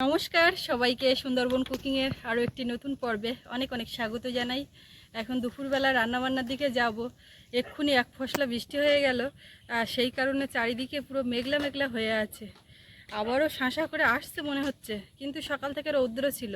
নমস্কার, সবাইকে সুন্দরবন কুকিংয়ের আরও একটি নতুন পর্বে অনেক অনেক স্বাগত জানাই। এখন দুপুরবেলা রান্নাবান্নার দিকে যাব। এক্ষুনি এক ফসলা বৃষ্টি হয়ে গেল, আর সেই কারণে চারিদিকে পুরো মেঘলা মেঘলা হয়ে আছে। আবারও শাঁসা করে আসছে মনে হচ্ছে, কিন্তু সকাল থেকে রৌদ্র ছিল।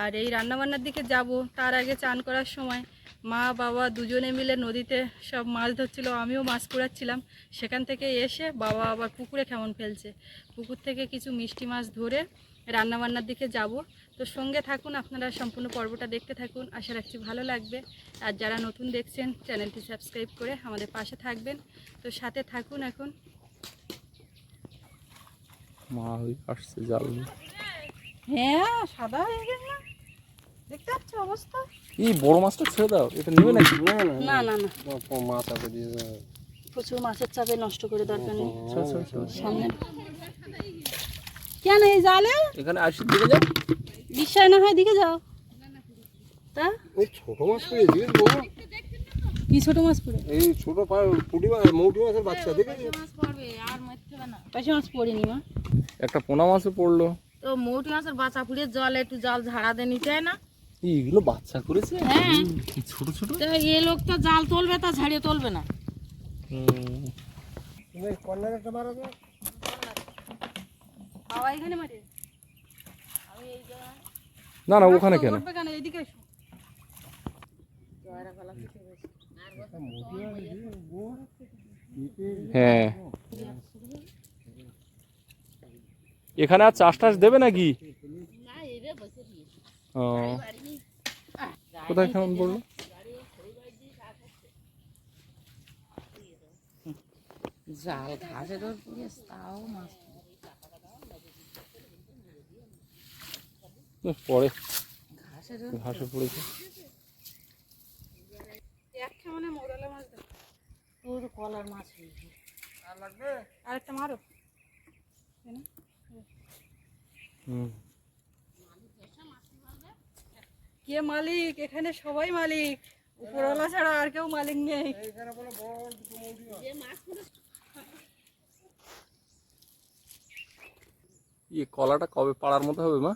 আর এই রান্নাবান্নার দিকে যাব, তার আগে চান করার সময় মা, বাবা দুজনে মিলে নদীতে সব মাছ ধরছিল, আমিও মাছ কুড়াচ্ছিলাম। সেখান থেকে এসে বাবা আবার পুকুরে কেমন ফেলছে। পুকুর থেকে কিছু মিষ্টি মাছ ধরে রান্নাবান্নার দিকে যাব তো সঙ্গে থাকুন আপনারা সম্পূর্ণ পর্বটা দেখতে থাকুন আশা রাখছি ভালো লাগবে আর যারা নতুন দেখছেন চ্যানেলটি সাবস্ক্রাইব করে আমাদের পাশে থাকবেন তো সাথে থাকুন এখন মা আসছে জাল হ্যাঁ সাদা হয়ে গেল না দেখতে পাচ্ছ অবস্থা এই বড় মাছটা ছেড়ে দাও এটা নেবে নাকি না না না মাছ আছে দিয়ে প্রচুর মাছের চাপে নষ্ট করে দরকার নেই। সামনে কেন এই জালে? এখানে আসি দিকে যাও। বিশ্বাস না হয় দিকে যাও। তা? ওই ছোট মাছ পেয়ে দিস বাবা কি ছোট মাছ পড়ে? এই ছোট পা- পুঁটি মাছ মৌটি মাছের বাচ্চা দেখে পয়সা মাছ পড়েনি মা। একটা পোনা মাছও পড়ল। তো মৌটি মাছের বাচ্চা ফুড়ে জলে একটু জল ঝাড়া দিয়ে নিতে না? এই, এগুলো বাচ্চা করেছে? হ্যাঁ। কি ছোট ছোট? তো এই লোকটা জাল তুলবে তা ঝাড়িয়ে তুলবে না। হুম। তুমি কর্নার একটা মারো তো। বাবা এখানে মারে। না না ওখানে কেন? এসো। হ্যাঁ। এখানে আর চাষ টাস দেবে নাকি? কোথায় কেমন বলল? জাল ঘাসে ধর তাও মাছ পরে ঘাসে পড়েছে। মাছ দাও কলার মাছ হয়েছে মারো। হুম। কে মালিক? এখানে সবাই মালিক। উপরওয়ালা ছাড়া আর কেউ মালিক নেই। ইয়ে কলাটা কবে পাড়ার মতো হবে মা?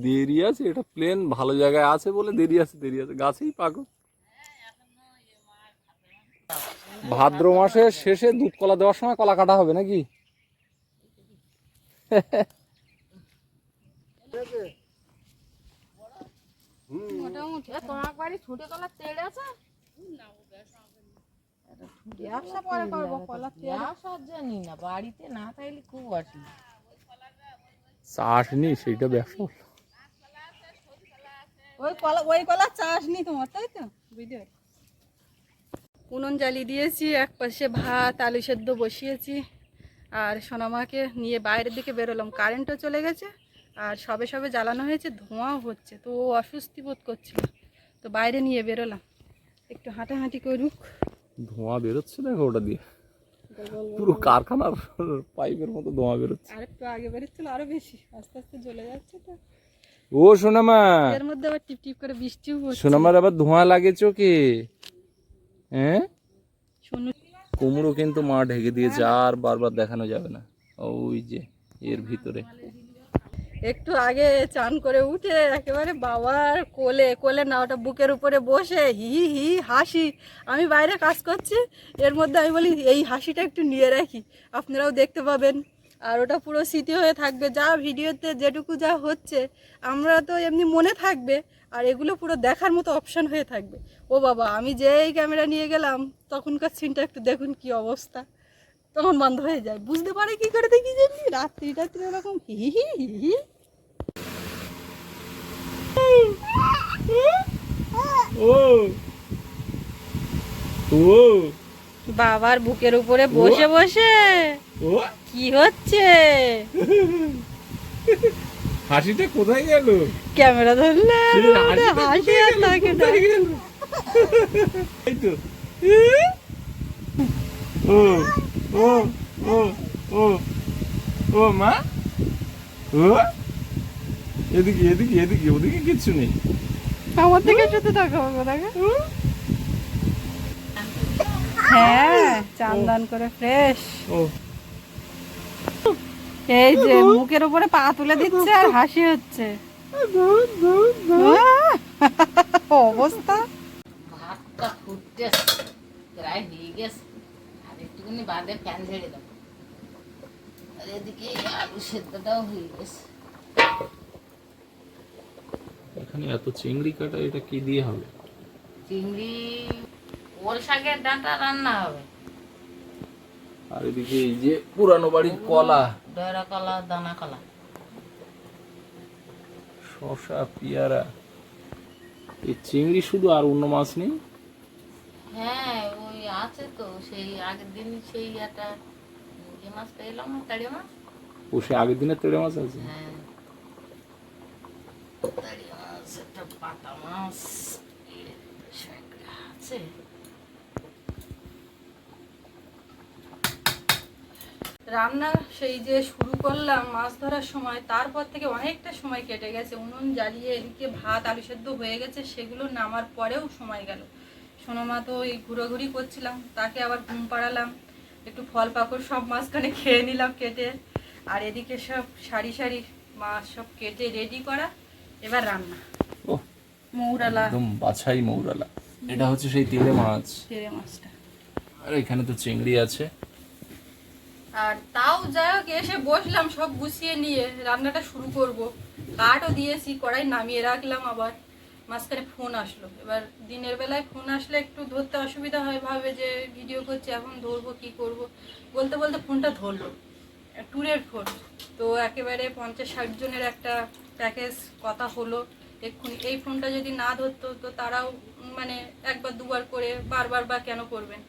দেরি আছে এটা প্লেন ভালো জায়গায় আছে বলে দেরি আছে দেরি আছে। গাছেই পাকো। ভাদ্র মাসের শেষে দুধ কলা দেওয়ার সময় কলা কাটা হবে নাকি? মোটামুটি। এ, তোমার বাড়ি ছুটে কলার তেড় আছে? ব্যবসা পরে করব কলা ব্যবসার জানি না বাড়িতে না থাকলে খুব অসুবিধা। চাষ নেই সেইটা ব্যবসা। ওই কলা ওই কলা চাষ নি তোমার তাই তো? বুঝতে উনুন জ্বালিয়ে দিয়েছি এক পাশে ভাত আলু সেদ্ধ বসিয়েছি আর সোনামাকে নিয়ে বাইরের দিকে বেরোলাম। কারেন্টও চলে গেছে আর সবে সবে জ্বালানো হয়েছে ধোঁয়াও হচ্ছে তো ও অস্বস্তি বোধ করছিল। তো বাইরে নিয়ে বেরোলাম। একটু হাঁটাহাঁটি করুক। ধোঁয়া বেরোচ্ছে দেখো ওটা দিয়ে। পুরো কারখানার পাইপের মতো ধোঁয়া বেরোচ্ছে। আর একটু আগে বেরোচ্ছিল আরও বেশি। আস্তে আস্তে জ্বলে যাচ্ছে তো। ও সোনামা। এর মধ্যে আবার টিপ টিপ করে বৃষ্টিও সোনামার আবার ধোঁয়া লাগে চোখে। হ্যাঁ শুনু কুমড়ো কিন্তু মা ঢেকে দিয়েছে আর বারবার দেখানো যাবে না। ওই যে এর ভিতরে। একটু আগে চান করে উঠে একেবারে বাবার কোলে কোলে না ওটা বুকের উপরে বসে হি হি হাসি। আমি বাইরে কাজ করছি এর মধ্যে আমি বলি এই হাসিটা একটু নিয়ে রাখি। আপনারাও দেখতে পাবেন। আর ওটা পুরো স্মৃতি হয়ে থাকবে। যা ভিডিওতে যেটুকু যা হচ্ছে আমরা তো এমনি মনে থাকবে আর এগুলো পুরো দেখার মতো অপশান হয়ে থাকবে। ও বাবা আমি যেই ক্যামেরা নিয়ে গেলাম তখনকার সিনটা একটু দেখুন কি অবস্থা। তখন বন্ধ হয়ে যায়। বুঝতে পারে কি করে দেখি জানি রাত্রি রাত্রি ওরকম হি হি হি বাবার বুকের উপরে বসে বসে। ও? কি হচ্ছে? হাসিটা কোথায় গেল? ক্যামেরা ধরলে হাসি আর থাকে না। এই তো। ও ও ও ও ও মা। ও? এদিকে এদিকে এদিকে ওদিকে কিচ্ছু নেই। আমার থেকে শুধু দেখো। দেখো হ্যাঁ চান দান করে ফ্রেশ। ও এই যে মুখের উপরে পা তুলে দিচ্ছে আর হাসি হচ্ছে। অবস্থা। ভাতটা ফুটতেছে প্রায় হয়ে গেছে। আর একটুখানি বাদে ফ্যান ঝেড়ে দাও আর এদিকে আলু সেদ্ধটাও হয়ে গেছে। এখানে এত চিংড়ি কাটা এটা কি দিয়ে হবে? চিংড়ি ওল শাকের ডাঁটা রান্না হবে। আর এদিকে এই যে পুরানো বাড়ির কলা। ডয়রা কলা দানা কলা। শসা পেয়ারা। এই চিংড়ি শুধু আর অন্য মাছ নেই? হ্যাঁ ওই আছে তো সেই আগের দিন সেই একটা যে মাছ পেলাম না তাড়িয়ে মাছ। ও সে আগের দিনের তেড়ে মাছ আছে? হ্যাঁ। তাড়িয়ে মাছ একটা পাতা মাছ আছে। রান্না সেই যে শুরু করলাম মাছ ধরার সময় তারপর থেকে অনেকটা সময় কেটে গেছে। উনুন জ্বালিয়ে এদিকে ভাত আলু সেদ্ধ হয়ে গেছে সেগুলো নামার পরেও সময় গেল। সোনামা তো ওই ঘোরাঘুরি করছিলাম তাকে আবার ঘুম পাড়ালাম একটু ফল পাকড় সব মাঝখানে খেয়ে নিলাম কেটে। আর এদিকে সব সারি সারি মাছ সব কেটে রেডি করা এবার রান্না। ও মৌরালা। একদম বাছাই মৌরালা। এটা হচ্ছে সেই তেলে মাছ। তেরে মাছটা। আর এখানে তো চিংড়ি আছে। আর তাও যাই হোক, এসে বসলাম, সব গুছিয়ে নিয়ে রান্নাটা শুরু করব। কাঠও দিয়েছি, কড়াই নামিয়ে রাখলাম আবার। মাঝখানে ফোন আসলো। এবার দিনের বেলায় ফোন আসলে একটু ধরতে অসুবিধা হয়, ভাবে যে ভিডিও করছি, এখন ধরবো, কি করব? বলতে বলতে ফোনটা ধরলো। ট্যুরের ফোন। তো একেবারে পঞ্চাশ ষাট জনের একটা প্যাকেজ কথা হলো। এক্ষুনি এই ফোনটা যদি না ধরতো, তো তারাও মানে একবার দুবার করে বারবার বা কেন করবেন?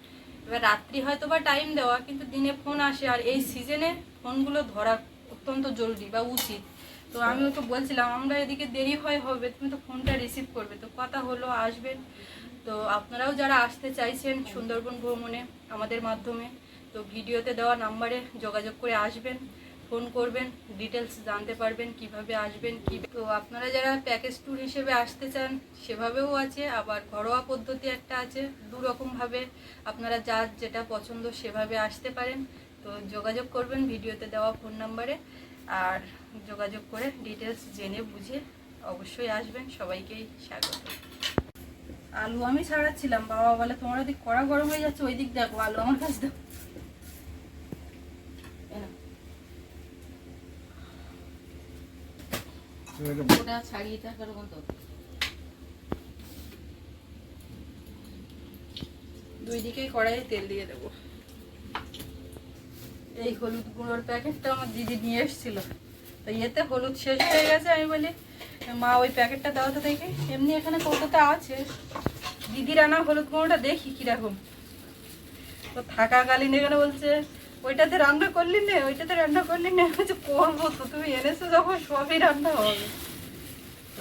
এবার রাত্রি হয়তো বা টাইম দেওয়া, কিন্তু দিনে ফোন আসে, আর এই সিজনে ফোনগুলো ধরা অত্যন্ত জরুরি বা উচিত। তো আমি ওকে বলছিলাম, আমরা এদিকে দেরি হয়, হবে, তুমি তো ফোনটা রিসিভ করবে। তো কথা হলো আসবেন তো আপনারাও যারা আসতে চাইছেন সুন্দরবন ভ্রমণে, আমাদের মাধ্যমে, তো ভিডিওতে দেওয়া নাম্বারে যোগাযোগ করে আসবেন। ফোন করবেন ডিটেলস জানতে পারবেন, কীভাবে আসবেন, কি তো আপনারা যারা প্যাকেজ ট্যুর হিসেবে আসতে চান, সেভাবেও আছে, আবার ঘরোয়া পদ্ধতি একটা আছে দু রকমভাবে আপনারা যার যেটা পছন্দ সেভাবে আসতে পারেন। তো যোগাযোগ করবেন ভিডিওতে দেওয়া ফোন নাম্বারে, আর যোগাযোগ করে ডিটেলস জেনে বুঝে অবশ্যই আসবেন। সবাইকেই স্বাগত। আলু আমি ছাড়াচ্ছিলাম, বাবা বলে তোমার ওদিক কড়া গরম হয়ে যাচ্ছে ওই দিক দেখো, আলু আমার কাছে দাও দুই দিকে কড়াইয়ে তেল দিয়ে এই হলুদ গুঁড়োর প্যাকেটটা আমার দিদি নিয়ে এসেছিল। তো এতে হলুদ শেষ হয়ে গেছে, আমি বলি, মা, ওই প্যাকেটটা দাও তো দেখে। এমনি এখানে কৌটোতে আছে? দিদির আনা হলুদ গুঁড়োটা দেখি কীরকম। তো থাকাকালীন এখানে বলছে ওইটাতে রান্না করলি নে ওইটাতে রান্না করলি নে। বলছে করব তো তুমি এনেছো যখন সবই রান্না হবে।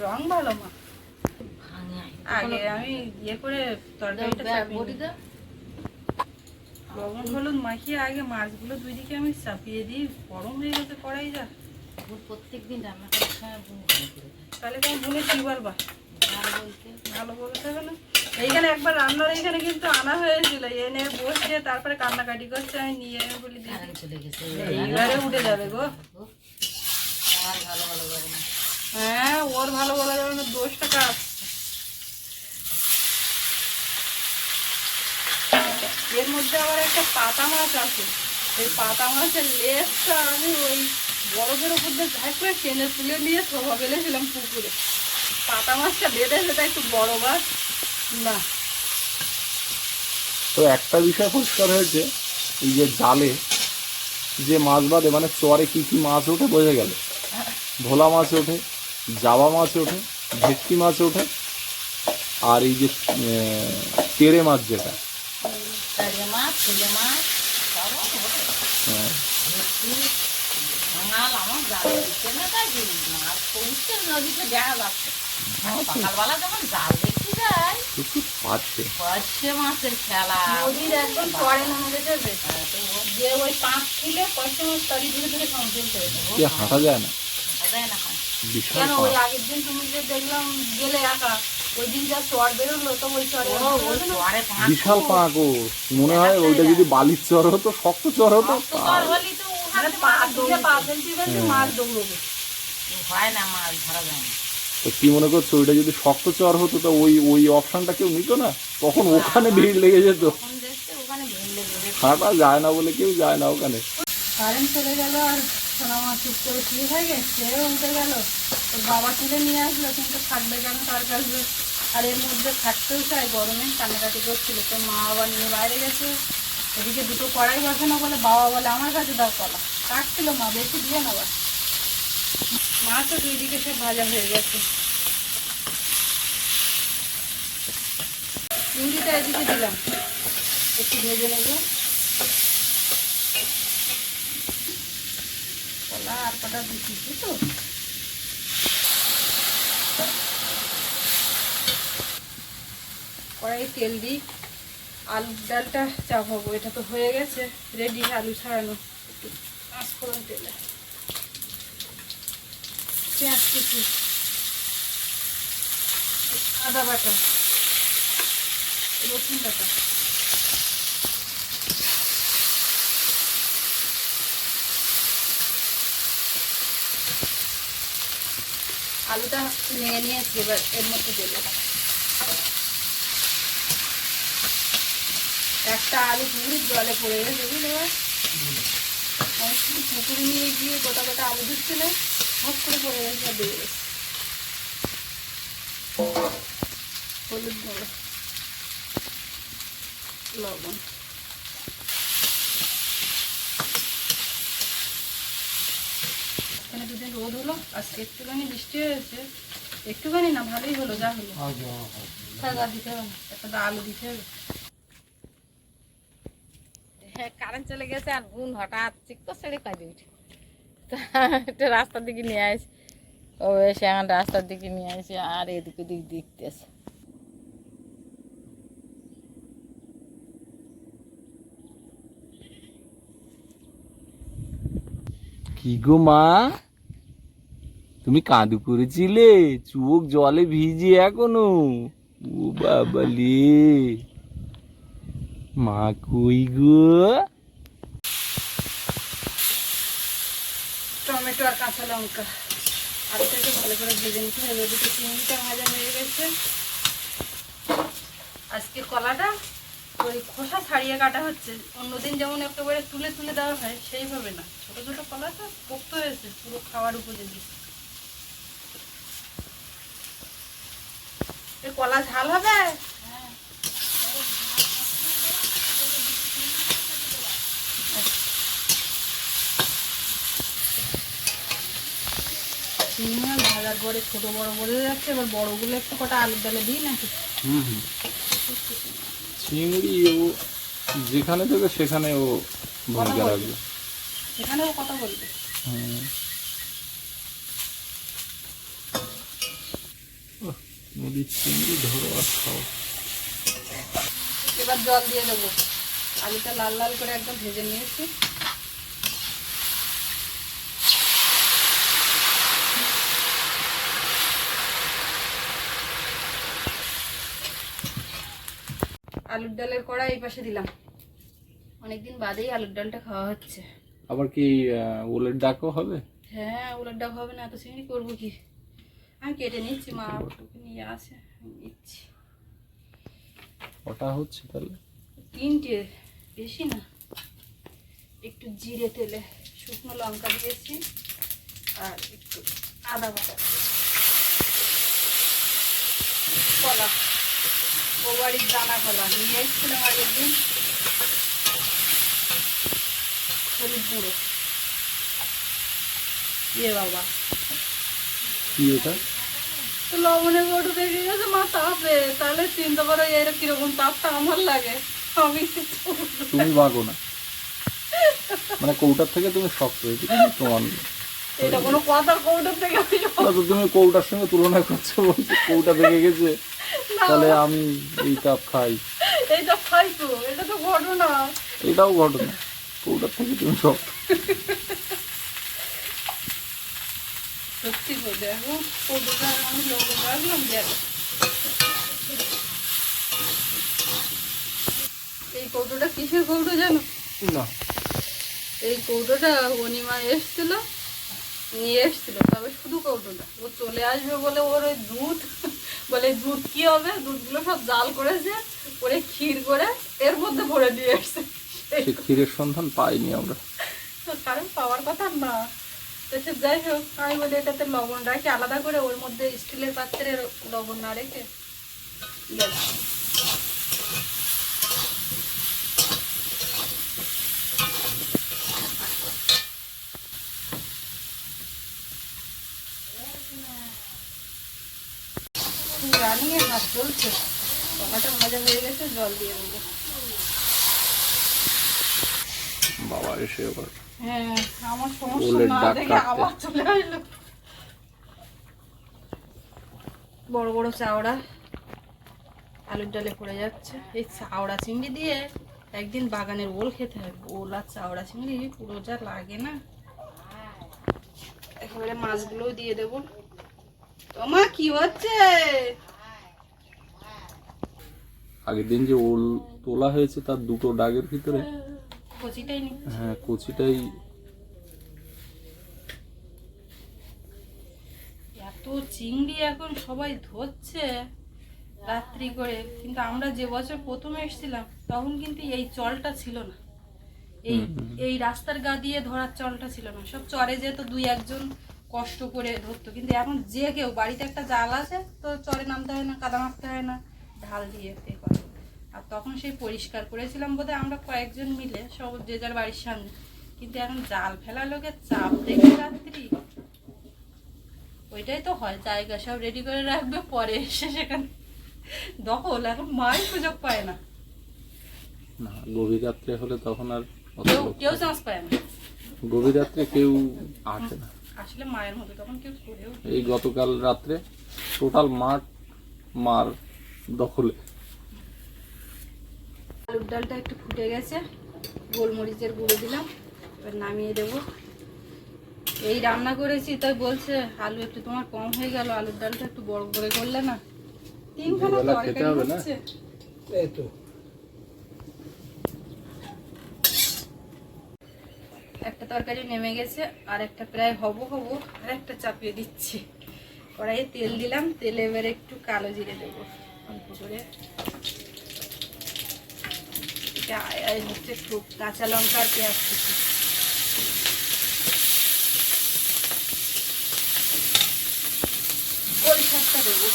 রং ভালো মা। আগে আমি ইয়ে করে তরকারিটা চাপিয়ে লবণ হলুদ মাখিয়ে আগে মাছগুলো দুই দিকে আমি চাপিয়ে দিই। গরম হয়ে গেছে কড়াই যা। প্রত্যেক দিন রান্না করার সময় ভালো তাহলে তুমি বলে কি বলবা? আর বলতে। ভালো বলতে হবে না? এইখানে একবার রান্নার এইখানে কিন্তু আনা হয়েছিল। এনে বসিয়ে তারপরে কান্নাকাটি করছে আমি নিয়ে বলি দিদি চলে গেছে। এইবারে উঠে যাবে গো। ভালো ভালো হ্যাঁ ওর ভালো বলা যাবে না দোষটা কাজ এর মধ্যে আবার একটা পাতা মাছ আছে। এই পাতা মাছের লেজটা আমি ওই বরফের উপর দিয়ে ঝাঁক করে টেনে তুলে নিয়ে শোভা ফেলেছিলাম পুকুরে। পাতা মাছটা বেঁধে সেটা একটু বড় মাছ। না। তো একটা বিষয় পরিষ্কার হয়েছে এই যে জালে যে মাছ বাদে মানে চরে কি কি মাছ ওঠে বোঝা গেল। ভোলা মাছ ওঠে জাবা মাছ ওঠে ভেটকি মাছ ওঠে আর এই যে তেড়ে মাছ যেটা। হ্যাঁ, দেখা যাচ্ছে। সকালবেলা যখন জাল দেখতে যায় প্রচুর পাচ্ছে। পাঁচশে মাছের খেলা। নদীর একদম পরে নামে গেছে তো ও যে ওই পাঁচ ছিলে কষ্ট মাছ তাড়ি ধরে ধরে কমপ্লিট হয়েছে কি হাঁটা যায় না? দেয় না। হয়। বিশাল কেন ওই আগের দিন তুমি যে দেখলাম গেলে একা ওই দিন যা চর বেরোলো তো ওই চরে ও ওই চরে পাঁচ বিশাল পাঁক মনে হয় ওইটা যদি বালির চর হতো শক্ত চর হতো মানে মাছ দৌড়বে। হয় না মাছ ধরা যায় না। তো কি মনে করছ ওইটা যদি শক্ত চর হতো তো ওই ওই অপশনটা কেউ নিত না? তখন ওখানে ভিড় লেগে যেত। হাঁটা যায় না বলে কেউ যায় না ওখানে। কারেন্ট চলে গেল আর চুপ করে শুয়ে থাকে সে উঠে গেল। ওর বাবা তুলে নিয়ে আসলো কিন্তু থাকবে কেন তার কাছে? আর এর মধ্যে থাকতেও গরমে কান্নাকাটি করছিল। তো মা আবার নিয়ে বাইরে গেছে। এদিকে দুটো কড়াই বসানো বলে বাবা বলে আমার কাছে দাও কলা। কাটছিল মা বেশি দিয়ে নেওয়া মাছও দুই দিকে সব ভাজা হয়ে গেছে। চিংড়িটা এদিকে দিলাম। একটু ভেজে নেব। কলা আর কটা দিচ্ছি তো? কড়াই তেল দিই। আলুর ডালটা চাপাবো এটা তো হয়ে গেছে। রেডি, আলু ছাড়ানো। একটু পাঁচ ফোড়ন তেলে। পেঁয়াজ কুচি আদা বাটা রসুন বাটা। আলুটা নিয়ে নিয়েছি এবার এর মধ্যে দেবো। একটা আলু পুকুরের জলে পড়ে গেছে বুঝলে এবার? পুকুরে নিয়ে গিয়ে গোটা গোটা আলু দিচ্ছিল হট করে পড়ে গেছে দিয়ে গেছে হলুদ গুঁড়ো লবণ। এখানে দুদিন রোদ হলো, আজকে একটুখানি বৃষ্টি হয়েছে। একটুখানি না, ভালোই হলো, যা হলো। থাক দিতে হবে, একটা আলু দিতে হবে। হ্যাঁ কারেন্ট চলে গেছে, আর বোন হঠাৎ চিক্কো ছেড়ে কাজে উঠে। তা একটু রাস্তার দিকে নিয়ে আসি ও এসে এখন রাস্তার দিকে নিয়ে আসি আর এদিক ওদিক দেখতেছে। কি গো মা? তুমি কাঁদু করেছিলে চোখ জলে ভিজে এখনও? ও বাবালে মা কই গো? টমেটো আর কাঁচা লঙ্কা। আলুটাকে ভালো করে ভেজে নিতে হবে। ওদিকে চিংড়িটা ভাজা হয়ে গেছে। আজকে কলাটা ওই খোসা ছাড়িয়ে কাটা হচ্ছে। অন্যদিন যেমন একেবারে তুলে তুলে দেওয়া হয় সেইভাবে না। ছোট ছোট কলাটা পোক্ত হয়েছে, পুরো খাওয়ার উপযোগী। কলা ঝাল হবে? চিংড়ি মাছ ভাজার পরে ছোটো বড় বোঝা যাচ্ছে এবার বড়গুলো একটু কটা আলুর ডালে দিই নাকি? হুম হুম। চিংড়ি ও যেখানে দেবে সেখানে ও ভূমিকা রাখবে। এখানেও কথা বলবে। হুম। নদীর চিংড়ি ধরো আর খাও। এবার জল দিয়ে দেবো। আলুটা লাল লাল করে একদম ভেজে নিয়েছি। আলুর ডালের কড়া এই পাশে দিলাম। অনেকদিন বাদেই আলুর ডালটা খাওয়া হচ্ছে। আবার কি ওলের ডাকও হবে? হ্যাঁ ওলার ডাক হবে না এত চিংড়ি করব কি? আমি কেটে নিচ্ছি মা ওটুকু নিয়ে আসে নিচ্ছি। ওটা হচ্ছে তাহলে? তিনটে বেশি না। একটু জিরে তেলে শুকনো লঙ্কা দিয়েছি আর একটু আদা বাটা কলা। দানা কলা নিয়ে এসেছিলাম আগের দিন। হলুদ গুঁড়ো। ইয়ে বাবা। কি দেখে গেছে মা তাপে। তাহলে চিন্তা করো এর কীরকম তাপটা আমার লাগে। আমি তুমি না। মানে কৌটার থেকে তুমি শক্ত হয়েছে তোমার এটা কোনো কথা কৌটোর থেকে তুমি কৌটার সঙ্গে তুলনা করছ বলছো কৌটা ভেঙে গেছে। তাহলে আমি এই খাই। এইটা খাই তো এটা তো ঘটনা। এটাও ঘটনা। কৌটার থেকে তুমি শক্ত সত্যি তো দেখো কৌটোটা আমি লোক রাখলাম দেখ। এই কৌটোটা কিসের কৌটো জানো? না। এই কৌটোটা অনিমা এসছিল নিয়ে এসছিল তবে শুধু কৌটোটা ও চলে আসবে বলে ওর ওই দুধ বলে দুধ কি হবে? দুধগুলো সব জাল করেছে করে ক্ষীর করে এর মধ্যে ভরে দিয়ে এসছে ক্ষীরের সন্ধান পাইনি আমরা। কারণ পাওয়ার কথা না। তো সে যাই হোক আমি বলি এটাতে লবণ রাখি। আলাদা করে ওর মধ্যে স্টিলের পাত্রে লবণ না রেখে। হাত চলছে। হয়ে গেছে জল দিয়ে দেবো। বাবা এসে আবার হ্যাঁ আমার সমস্যা না দেখে আবার চলে আসলো। বড় বড় চাওড়া আলুর ডালে পড়ে যাচ্ছে। এই চাওড়া চিংড়ি দিয়ে একদিন বাগানের ওল খেতে হবে। ওল আর চাওড়া চিংড়ি পুরো যা লাগে না। একেবারে মাছগুলোও দিয়ে দেবো। তোমা কি হচ্ছে? আগের দিন যে ওল তোলা হয়েছে তার দুটো ডাগের ভিতরে? কচিটাই হ্যাঁ কচিটাই এত চিংড়ি এখন সবাই ধরছে রাত্রি করে। কিন্তু আমরা যে বছর প্রথমে এসেছিলাম তখন কিন্তু এই চলটা ছিল না। এই এই রাস্তার গা দিয়ে ধরার চলটা ছিল না। সব চরে যেত দুই একজন কষ্ট করে ধরতো। কিন্তু এখন যে কেউ বাড়িতে একটা জাল আছে তো চরে নামতে হয় না কাদা মারতে হয় না ঢাল দিয়ে এ করে। আর তখন সেই পরিষ্কার করেছিলাম বোধহয় আমরা কয়েকজন মিলে সব যে যার বাড়ির সামনে। কিন্তু এখন জাল ফেলা লোকের চাপ দেখে রাত্রি। ওইটাই তো হয় জায়গা সব রেডি করে রাখবে পরে এসে সেখানে দখল। এখন মাই সুযোগ পায় না। না গভীর রাত্রে হলে তখন আর কেউ। চান্স পায় না। গভীর রাত্রে কেউ আসে না। আসলে মায়ের মতো তখন কেউ করেও এই গতকাল রাত্রে টোটাল মাঠ মার দখলে। আলুর ডালটা একটু ফুটে গেছে গোলমরিচের গুঁড়ো দিলাম এবার নামিয়ে দেব। এই রান্না করেছি তাই বলছে আলু একটু তোমার কম হয়ে গেল আলুর ডালটা একটু বড় করে করলে না? তিনখানা তরকারি হচ্ছে। এই তো। একটা তরকারি নেমে গেছে, আর একটা প্রায় হব হব, আর একটা চাপিয়ে দিচ্ছি। কড়াইয়ে তেল দিলাম, তেলে এবারে একটু কালো জিরে দেবো। অল্প করে হচ্ছে খুব কাঁচা লঙ্কা আর পেঁয়াজ কুচি। ওই শাকটা দেবো।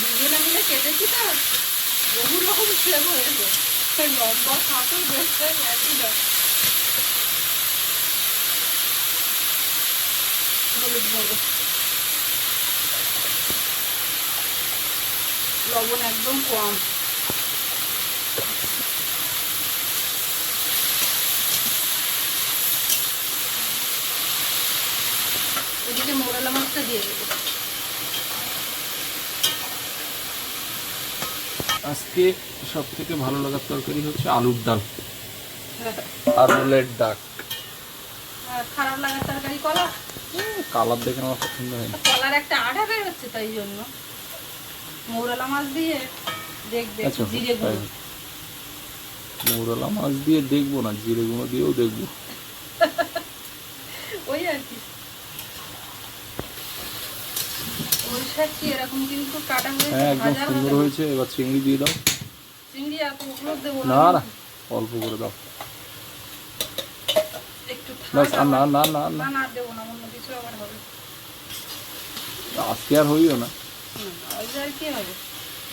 দুজনে মিলে কেটেছি তো। বহু রকম শেপ হয়েছে। সেই লম্বা খাটো দেখতে একই না হলুদ দেবো লবণ একদম কম এদিকে মোড়ালা মাছটা দিয়ে দেবো আজকে সব থেকে ভালো লাগার তরকারি হচ্ছে আলুর ডাল। আর ওলের ডাক খারাপ লাগার তরকারি কলা? কালার দেখে আমার পছন্দ হয় না কলার একটা আঠা বের হচ্ছে তাই জন্য। মৌরলা মাছ দিয়ে দেখবে আচ্ছা জিরে গুঁড়ো। মৌরলা মাছ দিয়ে দেখব না জিরে গুঁড়ো দিয়েও দেখব ওই আর কি ওই এরকম কিন্তু কাটা হয়েছে হ্যাঁ একদম সুন্দর হয়েছে এবার চিংড়ি দিয়ে দাও। চিংড়ি এতগুলো দেবো না। না অল্প করে দাও। একটু ব্যাস না না না না। না না দেবো না অন্য কিছু আবার হবে। আজকে আর হইও না। হুম, ওই যে আর কি হবে?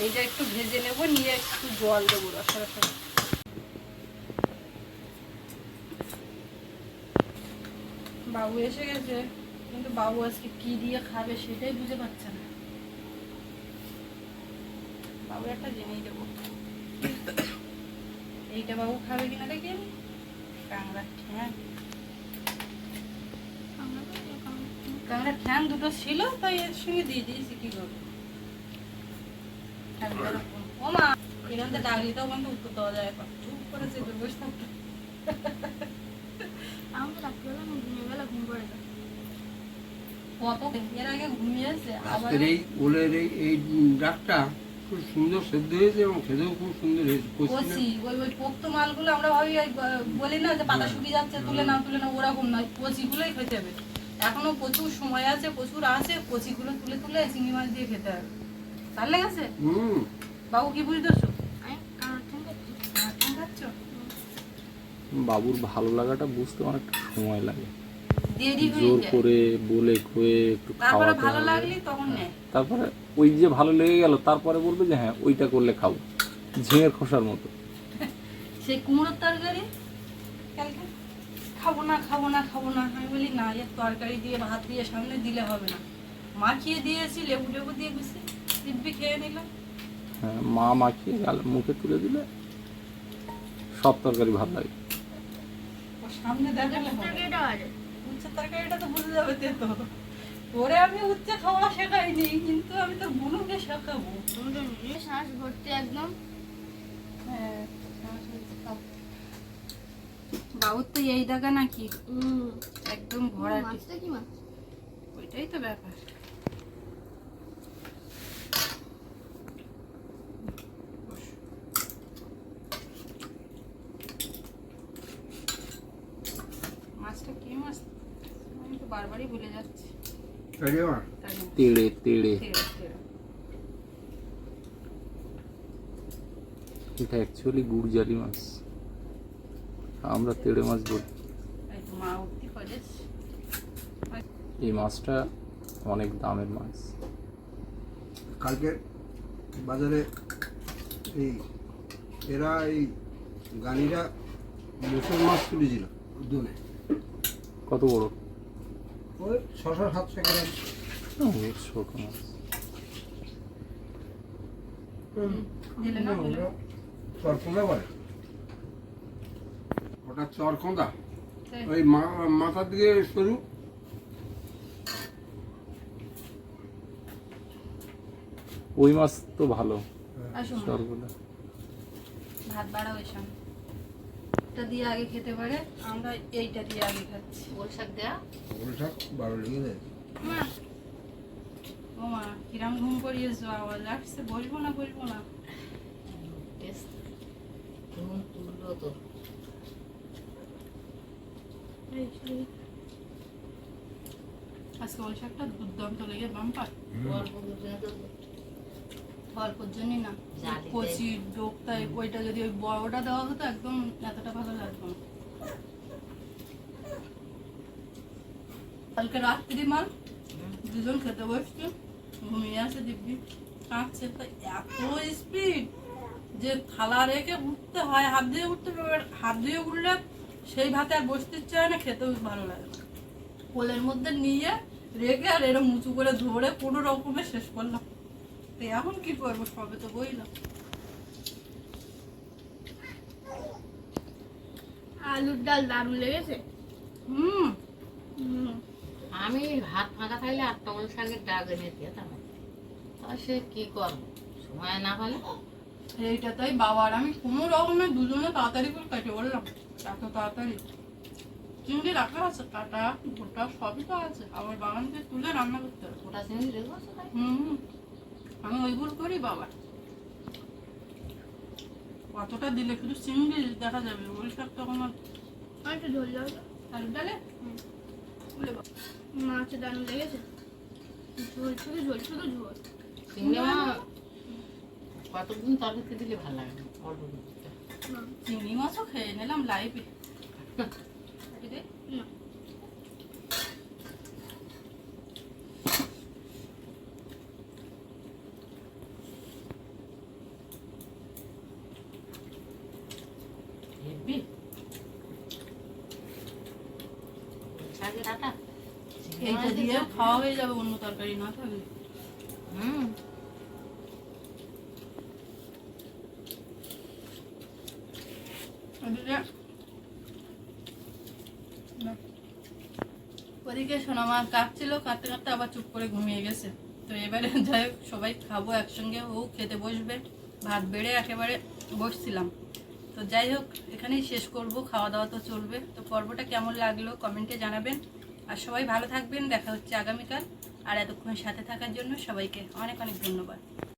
এইটা একটু ভেজে নেব নিয়ে একটু জল দেবো রসা রসা বাবু এসে গেছে কিন্তু বাবু আজকে কি দিয়ে খাবে সেটাই বুঝে পাচ্ছে না। বাবু একটা জেনেই দেবো। এইটা বাবু খাবে কিনা দেখি কাংড়া ঠ্যাং। কাংড়া ঠ্যাং দুটো ছিল তাই এর সঙ্গে দিয়ে দিয়েছি কি করব? ও মা এখান থেকে ডাক দিতেও বন্ধ উত্তর দেওয়া যায় চুপ করে চেপে বসে থাকতে আমাকে রাত্রিবেলা না বেলা ঘুম পড়ে কত এর আগে ঘুমিয়েছে আবার এই ওলের এই এই ডাকটা খুব সুন্দর সেদ্ধ হয়েছে এবং খেতেও খুব সুন্দর হয়েছে। কচি ওই ওই পোক্ত মালগুলো আমরা ভাবি বলি না যে পাতা শুকিয়ে যাচ্ছে তুলে নাও তুলে নাও ওরকম নয় কচিগুলোই খেতে হবে। এখনও প্রচুর সময় আছে প্রচুর আছে কচিগুলো তুলে তুলে চিংড়ি মাছ দিয়ে খেতে হবে। ভালো লেগেছে? হুম। বাবু কি বুঝতেছো বাবুর ভালো লাগাটা বুঝতে অনেকটা সময় লাগে। দেরি জোর করে বলে কয়ে একটু তারপরে খাওয়াতে ভালো লাগলে তখন তারপরে ওই যে ভালো লেগে গেল তারপরে বলবে যে হ্যাঁ ওইটা করলে খাব। ঝিঙের খোসার মতো। সেই কুমড়োর তরকারি? কালকে? খাব না খাব না খাব না। আমি বলি না এর তরকারি দিয়ে ভাত দিয়ে সামনে দিলে হবে না। মাখিয়ে দিয়েছি লেবু লেবু দিয়ে বেশি দিব্যি খেয়ে নিলাম। হ্যাঁ মা মাখিয়ে গাল মুখে তুলে দিলে সব তরকারি ভালো লাগে। সামনে দেখালে তরকারিটা তো বুঝে যাবে তো ওরে আমি উচ্চে খাওয়া শেখাইনি কিন্তু আমি তো বুনুকে শেখাবো। তুমি তো নিজে শ্বাস ভর্তি একদম। হ্যাঁ বাবুর তো এই দেখা নাকি? একদম ঘোরা মাছটা কি মাছ? ওইটাই তো ব্যাপার মাছটা কি মাছ আমি তো বারবারই ভুলে যাচ্ছি তেড়ে তেড়ে, তেড়ে। এটা অ্যাকচুয়ালি গুড়জালি মাছ। আমরা তেড়ে মাছ বলি এই মাছটা অনেক দামের মাছ। কালকে বাজারে এই এরা এই গানিরা মুসল মাছ তুলেছিল দুনে কত বড়? ওই ছশো সাতশো গ্রাম বলে ওটা ওই মা- মাথার দিকে সরু। ওই মাছ তো ভালো আসুন ভাত বাড়া ওই সঙ্গে এটা দিয়ে আগে খেতে পারে আমরা এইটা দিয়ে আগে খাচ্ছি। গোল শাক দেওয়া ওটা বারো লেগে যায় মা ও মা কিরাম ঘুম পড়িয়েছো আওয়াজ আসছে বসবো না বসবো না? টেস্ট। ঘুম তুললো তো। আজকে ওই শাকটা দুর্দান্ত লেগে বাম্পার। অল্প দুজনে জন্যই না। কচি ডোকটাই ওইটা যদি ওই বড়টা দেওয়া হতো একদম এতটা ভালো লাগতো না। কালকে রাত্রি মাল দুজন খেতে বসছে ঘুমিয়ে আছে দিব্যি। কাঁদছে তো এত স্পিড যে থালা রেখে উঠতে হয় হাত দিয়ে উঠতে হবে হাত দিয়ে উঠলে সেই ভাতে আর বসতে ইচ্ছে হয় না খেতেও ভালো লাগে কোলের মধ্যে নিয়ে রেখে আর এরকম উঁচু করে ধরে কোনো রকমে শেষ করলাম। তো এখন কি করব সবে তো বইলাম আলুর ডাল দারুণ লেগেছে? হুম। আমি হাত ফাঁকা থাকলে আটটা গোল শাকের ডাক এনে দিতাম সে কি করব? সময় না হলে? এইটা তাই বাবার আমি কোনো রকমের দুজনে তাড়াতাড়ি করে কেটে বললাম এত তাড়াতাড়ি। চিংড়ি রাখা আছে কাটা গোটা সবই তো আছে আবার বাগান থেকে তুলে রান্না করতে হবে। ওটা চিংড়ি রেখেছো তাই হুম। আমি ওইগুলো করি বাবা? কতটা দিলে শুধু চিংড়ি দেখা যাবে ওই সব তখন আর আর একটু ঝোল তো। আলু ডালে? মাছটা দারুণ লেগেছে। ঝোল শুধু ঝোল শুধু ঝোল। চিংড়ি মাছ? কতদিন তরকারিতে দিলে ভালো লাগে না অল্প চিংড়ি মাছও খেয়ে নিলাম লাইভে। না। এইটা দিয়ে দিয়ে খাওয়া হয়ে যাবে অন্য তরকারি না থাকলে হুম। ওদিকে না। ওদিকে সোনামা কাঁদছিল কাঁদতে কাঁদতে আবার চুপ করে ঘুমিয়ে গেছে। তো এবারে যাই হোক সবাই খাব একসঙ্গে ও খেতে বসবে ভাত বেড়ে একেবারে বসছিলাম। তো যাই হোক এখানেই শেষ করব, খাওয়া দাওয়া তো চলবে। তো পর্বটা কেমন লাগল কমেন্টে জানাবেন। আর সবাই ভালো থাকবেন, দেখা হচ্ছে আগামীকাল। আর এতক্ষণ সাথে থাকার জন্য সবাইকে অনেক অনেক ধন্যবাদ।